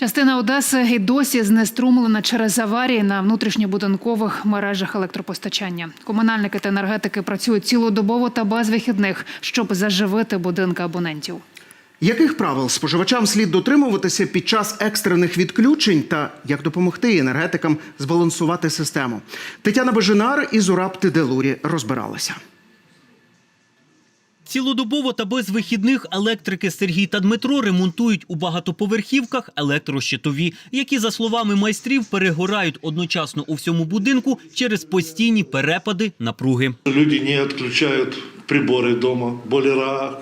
Частина Одеси і досі знеструмлена через аварії на внутрішньобудинкових мережах електропостачання. Комунальники та енергетики працюють цілодобово та без вихідних, щоб заживити будинки абонентів. Яких правил споживачам слід дотримуватися під час екстрених відключень та як допомогти енергетикам збалансувати систему? Тетяна Бежинар і Зураб Тиделурі розбиралися. Цілодобово та без вихідних електрики Сергій та Дмитро ремонтують у багатоповерхівках електрощитові, які, за словами майстрів, перегорають одночасно у всьому будинку через постійні перепади напруги. Люди не отключают приборы дома, бойлера,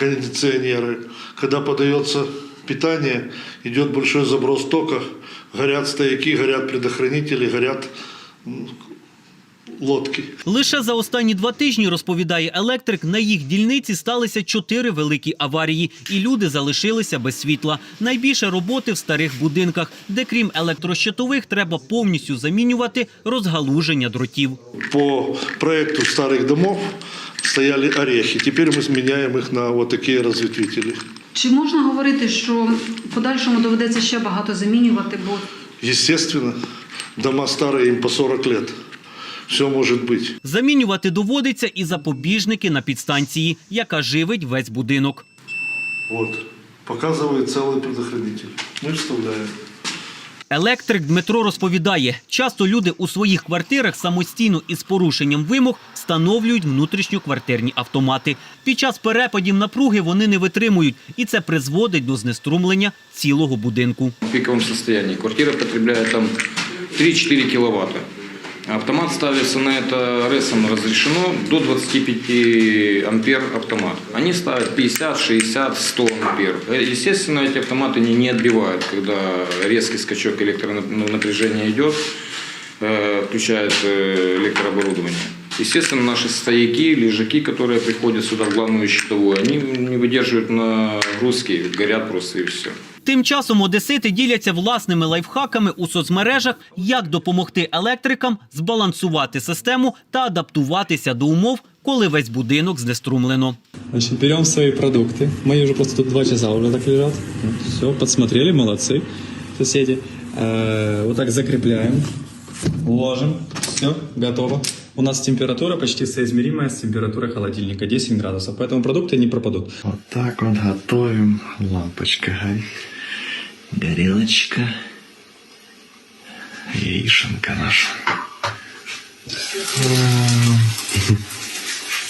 кондиционеры. Когда подается питание, идет большой заброс тока, горят стояки, горят предохранители, горят м, лодки. Лише за останні два тижні, розповідає електрик, на їх дільниці сталися чотири великі аварії, і люди залишилися без світла. Найбільше роботи в старих будинках, де крім електрощитових треба повністю замінювати розгалуження дротів. По проекту старых домов стояли орехи. Теперь мы сменяем их на вот такие разветвители. Чи можна говорити, що в подальшому доведеться ще багато замінювати, бо Естественно, дома старые, им по 40 лет. Все может быть. Замінювати доводиться і запобіжники на підстанції, яка живить весь будинок. Вот, показывает целый предохранитель. Мы вставляем. Електрик Дмитро розповідає, часто люди у своїх квартирах самостійно із порушенням вимог встановлюють внутрішньоквартирні автомати. Під час перепадів напруги вони не витримують, і це призводить до знеструмлення цілого будинку. в пиковом состоянии. Квартира потребляет там 3-4 киловатта. Автомат ставится на это РЭСом разрешено до 25 ампер автомат. Они ставят 50, 60, 100 ампер. Естественно, эти автоматы не, не отбивают, когда резкий скачок электронапряжения идет, э, включает э, электрооборудование. Естественно, наши стояки, лежаки, которые приходят сюда в главную щитовую, они не выдерживают нагрузки, горят просто и все. Тим часом одесити діляться власними лайфхаками у соцмережах, як допомогти електрикам збалансувати систему та адаптуватися до умов, коли весь будинок знеструмлено. Значит, берем свои продукты. Мои уже просто тут два часа уже так лежат. все, подсмотрели, молодцы, соседи. Э, вот так закрепляем, ложим. Все, готово. У нас температура почти соизмеримая с температурой холодильника, 10 градусов. Поэтому продукты не пропадут. Вот так вот готовим. Лампочка горит. Горелочка. Яишенка наша.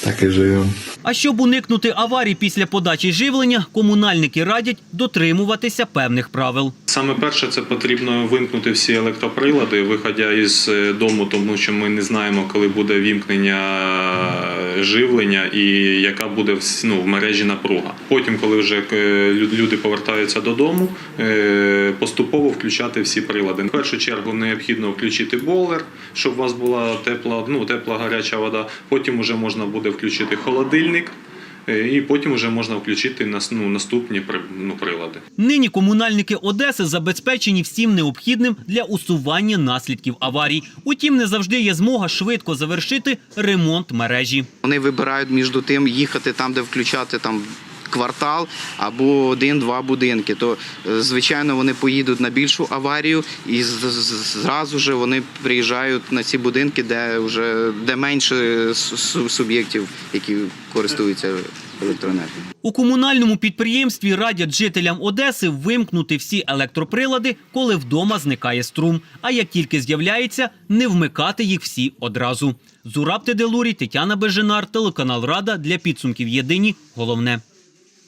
Так и живем. А щоб уникнути аварій після подачі живлення, комунальники радять дотримуватися певних правил. Саме перше, це потрібно вимкнути всі електроприлади, виходя із е, дому, тому що ми не знаємо, коли буде вімкнення е, живлення і яка буде ну, в мережі напруга. Потім, коли вже е, люди повертаються додому, поступово включати всі прилади. В першу чергу необхідно включити бойлер, щоб у вас була тепла, ну, тепла гаряча вода. Потім вже можна буде включити холодильник. Е, І потім вже можна включити ну, наступні ну, прилади. Нині комунальники Одеси забезпечені всім необхідним для усування наслідків аварій. Утім, не завжди є змога швидко завершити ремонт мережі. Вони вибирають між тим їхати там, де включати там. Квартал або один-два будинки, то е, звичайно вони поїдуть на більшу аварію, і зразу ж вони приїжджають на ці будинки, де вже де менше су- су- суб'єктів, які користуються електроенергією. У комунальному підприємстві радять жителям Одеси вимкнути всі електроприлади, коли вдома зникає струм. А як тільки з'являється, не вмикати їх всі одразу. Зураб Теделурі, Тетяна Бежинар, телеканал Рада для підсумків Єдині. Головне.